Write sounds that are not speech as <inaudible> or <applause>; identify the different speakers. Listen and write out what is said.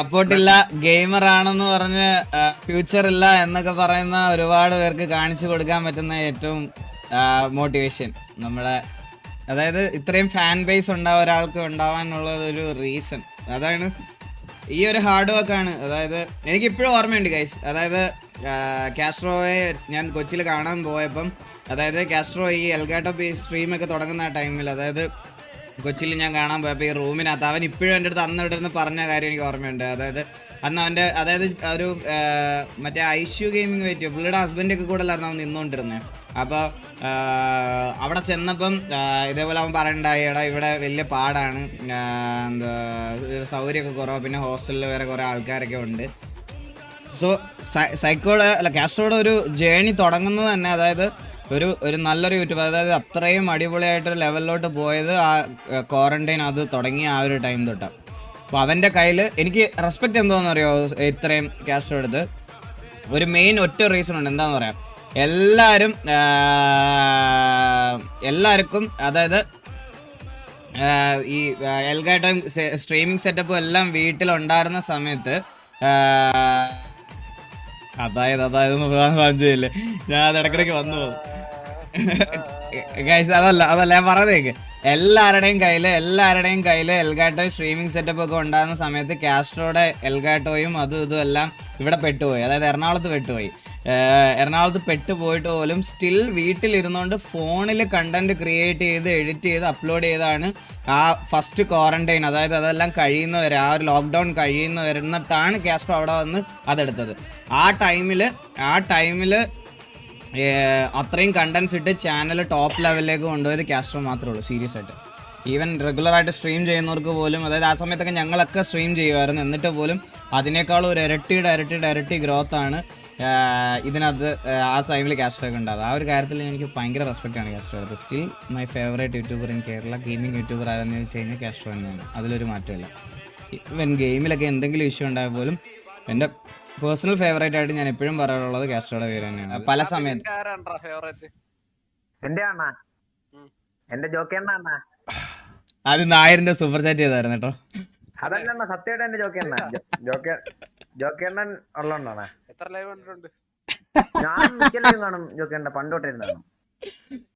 Speaker 1: Support ഇല്ല gamer ആണെന്ന് പറഞ്ഞ് ഫ്യൂച്ചർ ഇല്ല എന്നൊക്കെ പറയുന്ന ഒരുപാട് പേർക്ക് കാണിച്ചു കൊടുക്കാൻ പറ്റുന്ന ഏറ്റവും മോട്ടിവേഷൻ നമ്മളെ അതായത് ഇത്രയും ഫാൻ ബേസ് ഉണ്ടാവും ഒരാൾക്ക് ഉണ്ടാവാനുള്ളത് ഒരു റീസൺ അതാണ് ഈ ഒരു ഹാർഡ് വർക്ക് ആണ്. അതായത് എനിക്ക് ഇപ്പോഴും ഓർമ്മയുണ്ട് ഗൈസ് അതായത് കാസ്ട്രോയെ ഞാൻ കൊച്ചിയിൽ കാണാൻ പോയപ്പം അതായത് കാസ്ട്രോ ഈ എൽഗാട്ടോ സ്ട്രീമൊക്കെ തുടങ്ങുന്ന ആ ടൈമിൽ അതായത് കൊച്ചിയിൽ ഞാൻ കാണാൻ പോയപ്പോൾ ഈ റൂമിനകത്ത് അവൻ ഇപ്പോഴും എന്റെ അടുത്ത് അന്ന് ഇവിടെ നിന്ന് പറഞ്ഞ കാര്യം എനിക്ക് ഓർമ്മയുണ്ട്. അതായത് അന്ന് അവന്റെ അതായത് ഒരു മറ്റേ ഐഷ്യു ഗെയിമിംഗ് പറ്റിയോ? പുള്ളിയുടെ ഹസ്ബൻഡ് ഒക്കെ കൂടെ അല്ലായിരുന്നു അവൻ നിന്നുകൊണ്ടിരുന്നത് അപ്പോൾ അവിടെ ചെന്നപ്പം ഇതേപോലെ അവൻ പറയണ്ടായി എടാ ഇവിടെ വലിയ പാടാണ്. എന്താ സൗകര്യമൊക്കെ കുറവാണ് പിന്നെ ഹോസ്റ്റലിൽ വേറെ കുറേ ആൾക്കാരൊക്കെ ഉണ്ട്. സോ സൈക്കോടെ അല്ല കാസ്ട്രോയുടെ ഒരു ജേണി തുടങ്ങുന്നത് തന്നെ അതായത് ഒരു ഒരു നല്ലൊരു യൂട്യൂബർ അതായത് അത്രയും അടിപൊളിയായിട്ടൊരു ലെവലിലോട്ട് പോയത് ആ ക്വാറന്റൈൻ അത് തുടങ്ങിയ ആ ഒരു ടൈം തൊട്ടാണ് അപ്പോൾ അവന്റെ കയ്യിൽ എനിക്ക് റെസ്പെക്റ്റ് എന്തോന്ന് അറിയോ ഇത്രയും ക്യാഷ് എടുത്ത്? ഒരു മെയിൻ ഒറ്റ റീസൺ ഉണ്ട്. എന്താന്ന് പറയാം? എല്ലാവരും എല്ലാവർക്കും അതായത് ഈ എൽഗാട്ടം സ്ട്രീമിംഗ് സെറ്റപ്പും എല്ലാം വീട്ടിലുണ്ടായിരുന്ന സമയത്ത് അതായത് അതായത് ഞാൻ ഇടക്കിടയ്ക്ക് വന്നു പോകും. <laughs> ഗൈസ് അതല്ല അതല്ല ഞാൻ പറഞ്ഞേക്ക്. എല്ലാവരുടെയും കയ്യിൽ എല്ലാവരുടെയും കയ്യിൽ എൽഗാട്ടോ സ്ട്രീമിംഗ് സെറ്റപ്പ് ഒക്കെ ഉണ്ടാകുന്ന സമയത്ത് കാസ്ട്രോയുടെ എൽഗാട്ടോയും അതും ഇതും എല്ലാം ഇവിടെ പെട്ടുപോയി. അതായത് എറണാകുളത്ത് പെട്ടുപോയി. എറണാകുളത്ത് പെട്ടുപോയിട്ട് പോലും സ്റ്റിൽ വീട്ടിലിരുന്നുകൊണ്ട് ഫോണിൽ കണ്ടന്റ് ക്രിയേറ്റ് ചെയ്ത് എഡിറ്റ് ചെയ്ത് അപ്ലോഡ് ചെയ്താണ് ആ ഫസ്റ്റ് ക്വാറന്റൈൻ അതായത് അതെല്ലാം കഴിയുന്നവരെ ആ ഒരു ലോക്ക്ഡൗൺ കഴിയുന്നവരെന്നിട്ടാണ് കാസ്ട്രോ അവിടെ വന്ന് അതെടുത്തത്. ആ ടൈമിൽ ആ ടൈമിൽ അത്രയും കണ്ടൻസ് ഇട്ട് ചാനൽ ടോപ്പ് ലെവലിലേക്ക് കൊണ്ടുപോയത് കാസ്ട്രോ മാത്രമേ ഉള്ളൂ സീരിയസ് ആയിട്ട്. ഈവൻ റെഗുലറായിട്ട് സ്ട്രീം ചെയ്യുന്നവർക്ക് പോലും അതായത് ആ സമയത്തൊക്കെ ഞങ്ങളൊക്കെ സ്ട്രീം ചെയ്യുമായിരുന്നു. എന്നിട്ട് പോലും അതിനേക്കാളും ഒരു ഇരട്ടിയുടെ ഇരട്ടിയുടെ ഇരട്ടി ഗ്രോത്ത് ആണ് ആഹ് ഇതിനകത്ത് ആ ടൈമിൽ കാസ്ട്രോക്ക് ഉണ്ടാകുന്നത് ആ ഒരു കാര്യത്തിൽ എനിക്ക് ഭയങ്കര റെസ്പെക്റ്റ് ആണ് കാസ്ട്രോ അടുത്ത്. Still my favourite YouTuber in Kerala gaming YouTuber ആരെന്ന് ചോദിച്ചു കഴിഞ്ഞാൽ കാസ്ട്രോ തന്നെയാണ്. അതിലൊരു മാറ്റമില്ല. ഇവൻ ഗെയിമിലൊക്കെ എന്തെങ്കിലും ഇഷ്യൂ ഉണ്ടായാൽ പോലും എന്റെ പേഴ്സണൽ ഫേവറേറ്റ് ആയിട്ട് ഞാൻ എപ്പോഴും പറയാറുള്ളത് കാസ്ട്രോയുടെ പേര് തന്നെയാണ്. പല സമയത്ത്
Speaker 2: എന്റെ അണ്ണാ എന്റെ ജോക്കേണ്ണ അണ്ണാ
Speaker 1: അത് നായരിന്റെ സൂപ്പർ ചാറ്റ് ചെയ്തായിരുന്നു കേട്ടോ.
Speaker 2: അതല്ല അണ്ണ സത്യമായിട്ട് എന്റെ ജോക്കേണ്ണ ജോക്കേ ജോക്കേണ്ണൻ ഉള്ളതുകൊണ്ടാണ്
Speaker 3: എത്ര ലൈവ് കണ്ടിട്ടുണ്ട്?
Speaker 2: ഞാൻ മിക്കലും കാണും ജോക്കേണ്ണ പണ്ടോട്ടിരുന്നാണ്